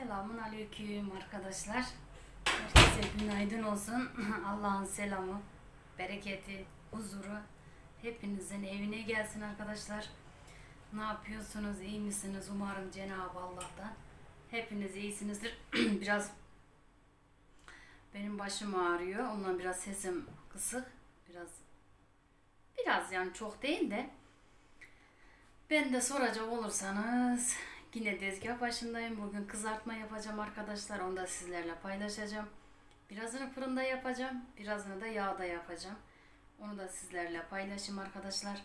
Selamun aleyküm arkadaşlar. Herkese günaydın olsun. Allah'ın selamı, bereketi, huzuru hepinizin evine gelsin arkadaşlar. Ne yapıyorsunuz? iyi misiniz? Umarım Cenab-ı Allah'tan hepiniz iyisinizdir. biraz benim başım ağrıyor. Ondan biraz sesim kısık. Biraz biraz yani çok değil de ben de soracak olursanız yine tezgah başındayım. Bugün kızartma yapacağım arkadaşlar. Onu da sizlerle paylaşacağım. Birazını fırında yapacağım. Birazını da yağda yapacağım. Onu da sizlerle paylaşayım arkadaşlar.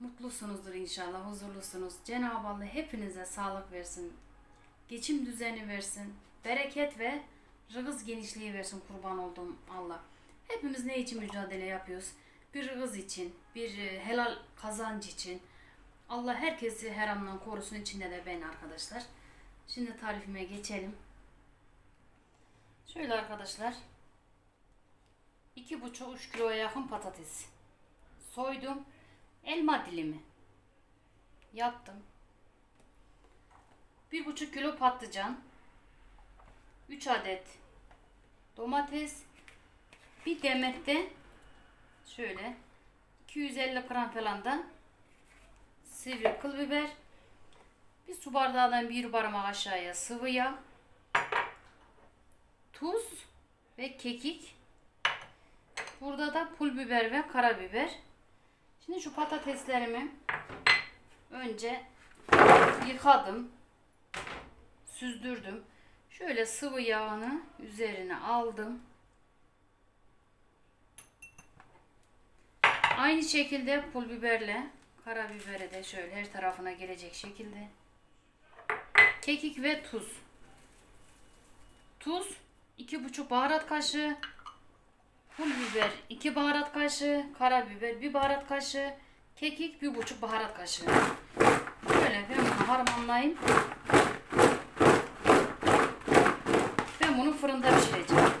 Mutlusunuzdur inşallah, huzurlusunuz. Cenab-ı Allah hepinize sağlık versin. Geçim düzeni versin. Bereket ve rızık genişliği versin kurban olduğum Allah. Hepimiz ne için mücadele yapıyoruz? Bir rızık için, bir e, helal kazanç için. Allah herkesi haramdan korusun içinde de ben arkadaşlar. Şimdi tarifime geçelim. Şöyle arkadaşlar. 2,5-3 kiloya yakın patates. Soydum. Elma dilimi. Yaptım. 1,5 kilo patlıcan. 3 adet domates. Bir demet de şöyle 250 gram falan da sivri kıl biber. Bir su bardağından bir parmak aşağıya sıvı yağ. Tuz ve kekik. Burada da pul biber ve karabiber. Şimdi şu patateslerimi önce yıkadım. Süzdürdüm. Şöyle sıvı yağını üzerine aldım. Aynı şekilde pul biberle karabiberi de şöyle her tarafına gelecek şekilde. Kekik ve tuz. Tuz 2,5 baharat kaşığı. Pul biber 2 baharat kaşığı. Karabiber 1 baharat kaşığı. Kekik 1,5 baharat kaşığı. Böyle ben bunu harmanlayayım. Ben bunu fırında pişireceğim.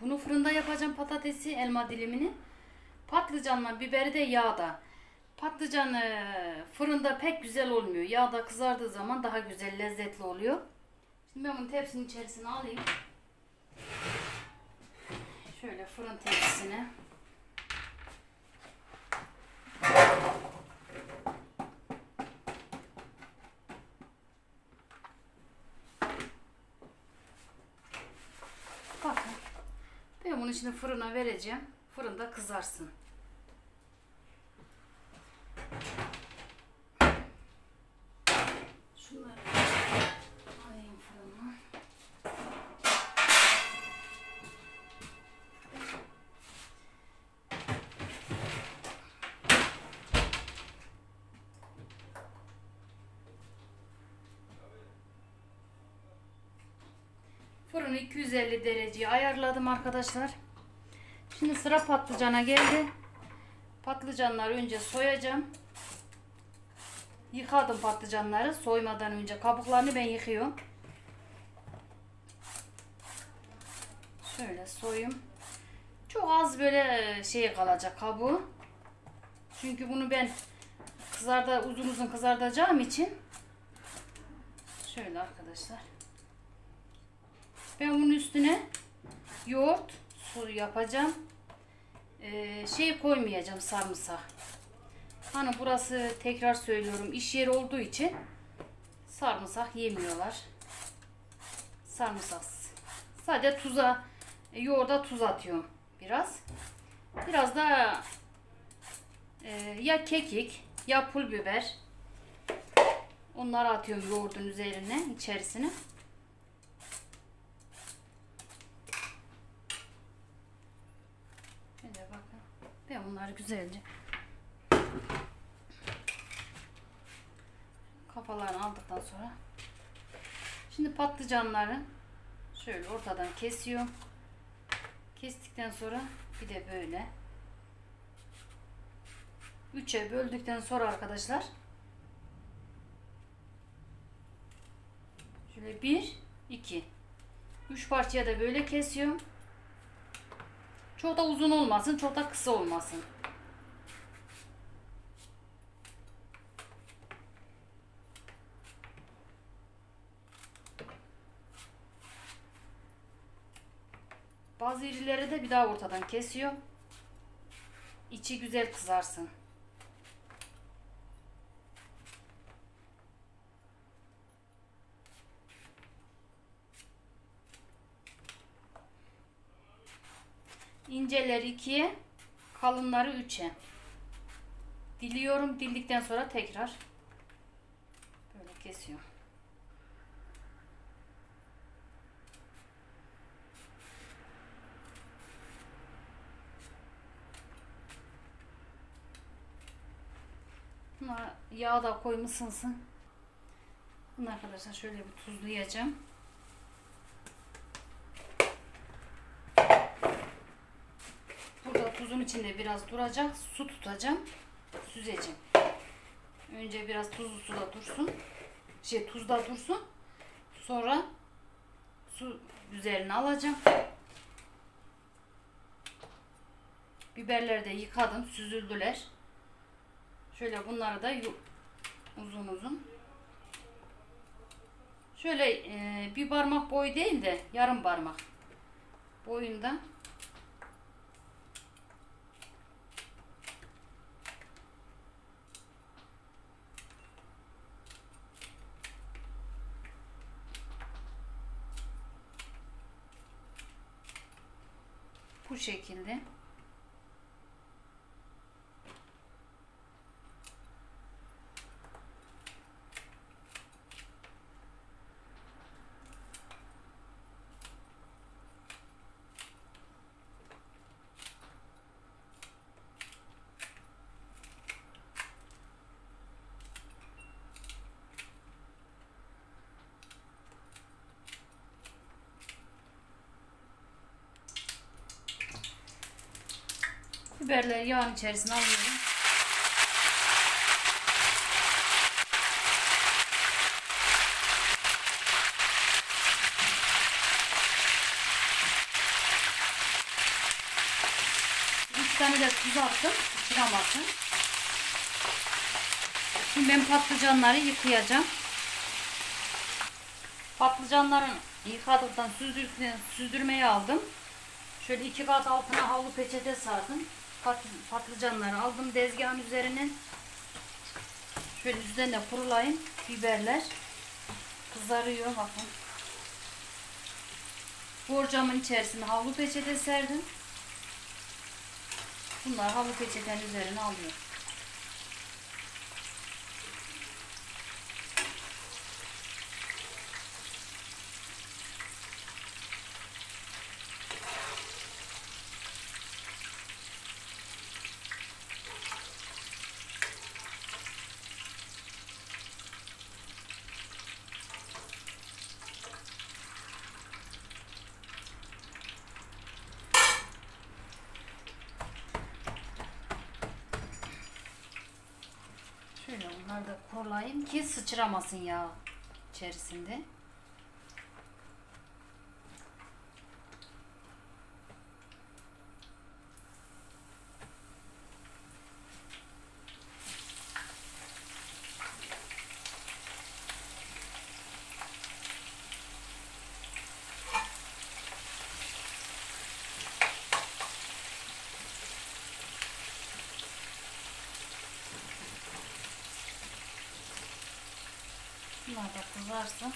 Bunu fırında yapacağım patatesi, dilimini. Patlıcanla biberi de yağda. Patlıcan fırında pek güzel olmuyor. Yağda kızardığı zaman daha güzel, lezzetli oluyor. Şimdi ben bunu tepsinin içerisine alayım. Şöyle fırın tepsisine. Bakın. Ben bunu şimdi fırına vereceğim. Fırında kızarsın. Şunları alayım fırına. Fırını 250 dereceye ayarladım arkadaşlar. Şimdi sıra patlıcana geldi. Patlıcanları önce soyacağım. Yıkadım patlıcanları soymadan önce. Kabuklarını ben yıkıyorum. Şöyle soyayım. Çok az böyle şey kalacak kabuğu. Çünkü bunu ben kızarda uzun uzun kızartacağım için şöyle arkadaşlar. Ben bunun üstüne yoğurt su yapacağım. Ee, şey koymayacağım sarımsak. Hani burası tekrar söylüyorum iş yeri olduğu için sarımsak yemiyorlar. Sarımsaksız. Sadece tuza, e, yoğurda tuz atıyorum biraz. Biraz da e, ya kekik ya pul biber. Onları atıyorum yoğurdun üzerine, içerisine. Şöyle bakın. Ben bunları güzelce kafalarını aldıktan sonra şimdi patlıcanları şöyle ortadan kesiyorum. Kestikten sonra bir de böyle üçe böldükten sonra arkadaşlar şöyle bir iki üç parçaya da böyle kesiyorum. Çok da uzun olmasın, çok da kısa olmasın. Bazı irileri de bir daha ortadan kesiyor. İçi güzel kızarsın. İnceleri ikiye, kalınları üçe. Diliyorum. Dildikten sonra tekrar böyle kesiyorum. Buna yağ da koymuş ısınsın. Bunu arkadaşlar şöyle bir tuzlayacağım. Burada tuzun içinde biraz duracak. Su tutacağım. Süzeceğim. Önce biraz tuzlu suda dursun. Şey tuzda dursun. Sonra su üzerine alacağım. Biberleri de yıkadım. Süzüldüler. Şöyle bunları da uzun uzun. Şöyle e, bir parmak boyu değil de yarım parmak boyunda bu şekilde. Biberleri yağın içerisine alıyorum. İki tane de tuz attım. Sıçramasın. Şimdi ben patlıcanları yıkayacağım. Patlıcanların yıkadıktan süzdürdükten süzdürmeye aldım. Şöyle iki kat altına havlu peçete sardım. Pat, patlıcanları aldım tezgahın üzerine. Şöyle üzerine kurulayın. Biberler kızarıyor bakın. Borcamın içerisine havlu peçete serdim. Bunlar havlu peçetenin üzerine alıyor. Şöyle onları da kurulayayım ki sıçramasın yağ içerisinde. Bunlar da kızarsın.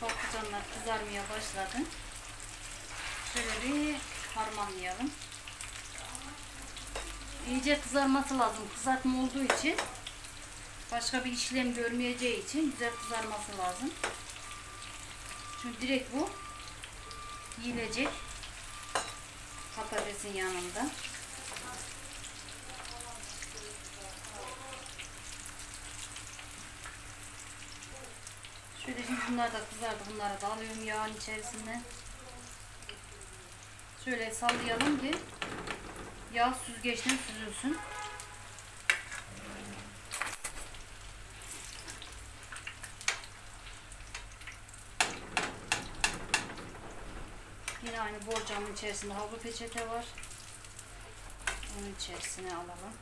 Patlıcanlar kızarmaya başladı. Şöyle harmanlayalım. İyice kızarması lazım. Kızartma olduğu için başka bir işlem görmeyeceği için güzel kızarması lazım. Çünkü direkt bu yiyilecek patatesin yanında. Şöyle şimdi bunlar da kızardı. Bunları da alıyorum yağın içerisine. Şöyle sallayalım ki yağ süzgeçten süzülsün. Yine aynı borcamın içerisinde havlu peçete var. Onun içerisine alalım.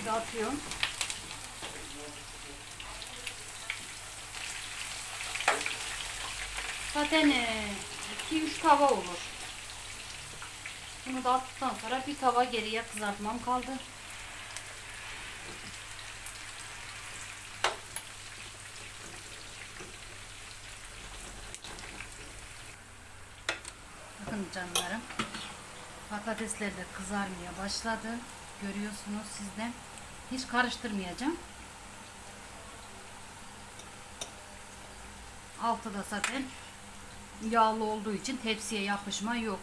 İnciyi de atıyorum. Zaten 2-3 tava olur. Bunu da attıktan sonra bir tava geriye kızartmam kaldı. Bakın canlarım. Patatesler de kızarmaya başladı. Görüyorsunuz sizden. Hiç karıştırmayacağım. Altı da zaten yağlı olduğu için tepsiye yapışma yok.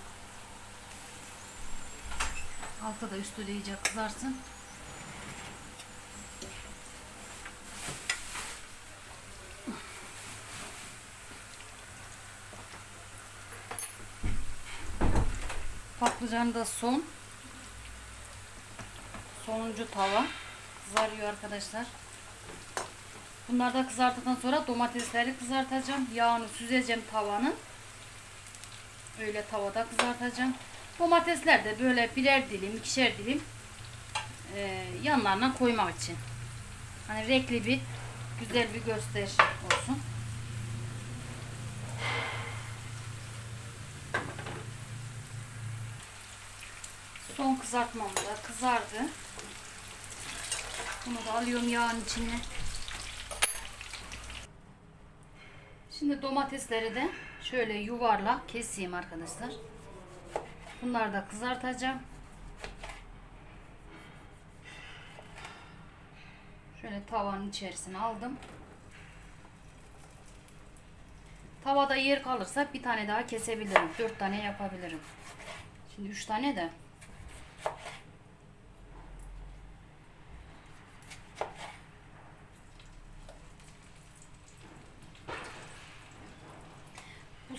Altı da üstü de iyice kızarsın. Patlıcan da son. Sonuncu tava. Kızarıyor arkadaşlar. Bunları da kızarttıktan sonra domatesleri kızartacağım. Yağını süzeceğim tavanın. Öyle tavada kızartacağım. Domatesler de böyle birer dilim, ikişer dilim e, yanlarına koymak için. Hani renkli bir, güzel bir gösteriş olsun. Son kızartmam da kızardı. Bunu da alıyorum yağın içine. Şimdi domatesleri de şöyle yuvarla keseyim arkadaşlar. Bunları da kızartacağım. Şöyle tavanın içerisine aldım. Tavada yer kalırsa bir tane daha kesebilirim. Dört tane yapabilirim. Şimdi üç tane de.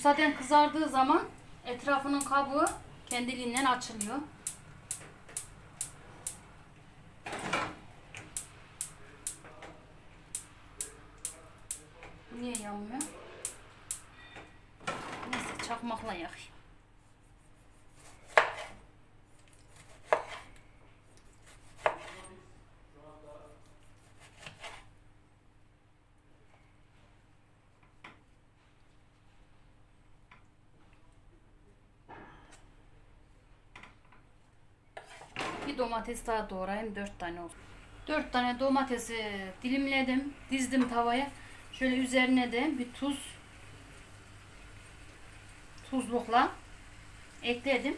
Zaten kızardığı zaman etrafının kabuğu kendiliğinden açılıyor. Bir domates daha doğrayayım. Dört tane olsun. Dört tane domatesi dilimledim. Dizdim tavaya. Şöyle üzerine de bir tuz tuzlukla ekledim.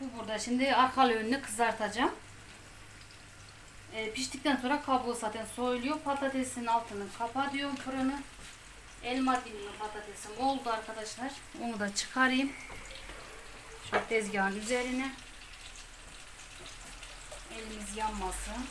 Bu burada. Şimdi arkalı önünü kızartacağım. E, piştikten sonra kabuğu zaten soyuluyor. Patatesin altını kapatıyorum fırını. Elma dilimi patatesim oldu arkadaşlar. Onu da çıkarayım. Şu tezgahın üzerine. Elimiz yanmasın.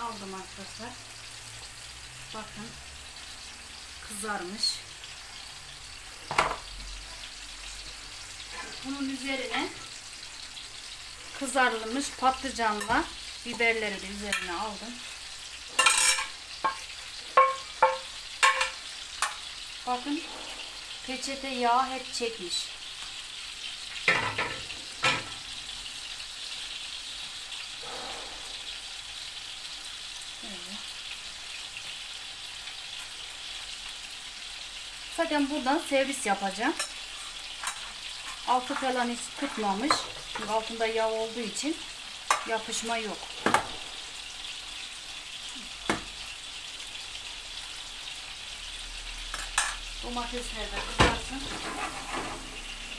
Aldım arkadaşlar. Bakın. Kızarmış. Bunun üzerine kızarılmış patlıcanla Biberleri de üzerine aldım. Bakın peçete yağ hep çekmiş. Böyle. Zaten buradan servis yapacağım. Altı falan hiç tutmamış. Altında yağ olduğu için yapışma yok. Domatesler de kızarsın.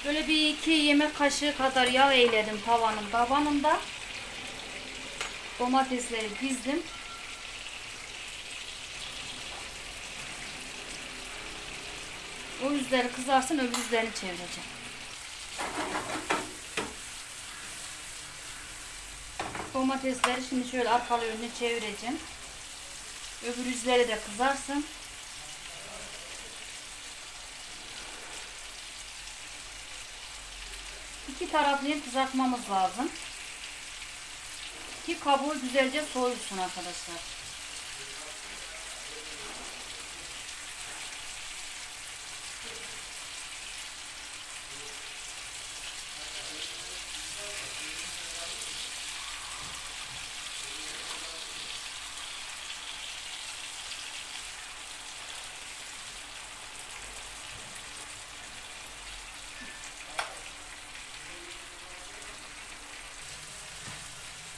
Böyle bir iki yemek kaşığı kadar yağ eyledim tavanın tabanında. Domatesleri dizdim. O yüzleri kızarsın öbür yüzlerini çevireceğim. Domatesleri şimdi şöyle arkalı yönünü çevireceğim. Öbür yüzleri de kızarsın. İki taraflıyı kızartmamız lazım. Ki kabuğu güzelce soyulsun arkadaşlar.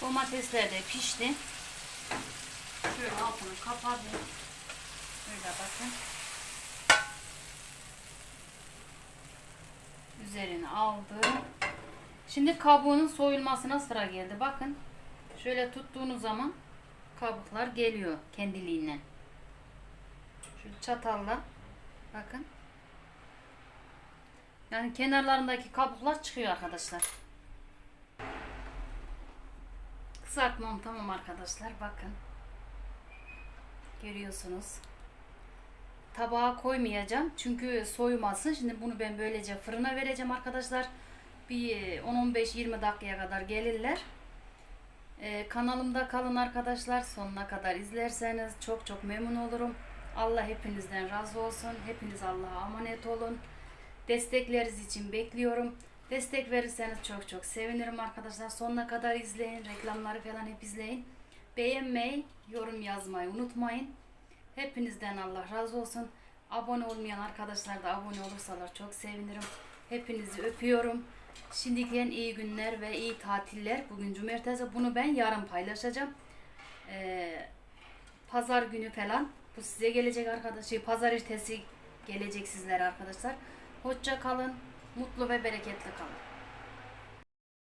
Domatesler de pişti. Şöyle altını kapadım. Şöyle bakın. Üzerini aldı. Şimdi kabuğunun soyulmasına sıra geldi. Bakın. Şöyle tuttuğunuz zaman kabuklar geliyor kendiliğinden. Şöyle çatalla bakın. Yani kenarlarındaki kabuklar çıkıyor arkadaşlar. Kızartmam tamam arkadaşlar. Bakın. Görüyorsunuz. Tabağa koymayacağım. Çünkü soymasın. Şimdi bunu ben böylece fırına vereceğim arkadaşlar. Bir 10-15-20 dakikaya kadar gelirler. Ee, kanalımda kalın arkadaşlar. Sonuna kadar izlerseniz çok çok memnun olurum. Allah hepinizden razı olsun. Hepiniz Allah'a emanet olun. Destekleriniz için bekliyorum. Destek verirseniz çok çok sevinirim arkadaşlar. Sonuna kadar izleyin. Reklamları falan hep izleyin. Beğenmeyi, yorum yazmayı unutmayın. Hepinizden Allah razı olsun. Abone olmayan arkadaşlar da abone olursalar çok sevinirim. Hepinizi öpüyorum. Şimdiden iyi günler ve iyi tatiller. Bugün cumartesi. Bunu ben yarın paylaşacağım. Ee, pazar günü falan. Bu size gelecek arkadaşlar. Pazar ertesi gelecek sizlere arkadaşlar. Hoşça kalın. Mutlu ve bereketli kalın.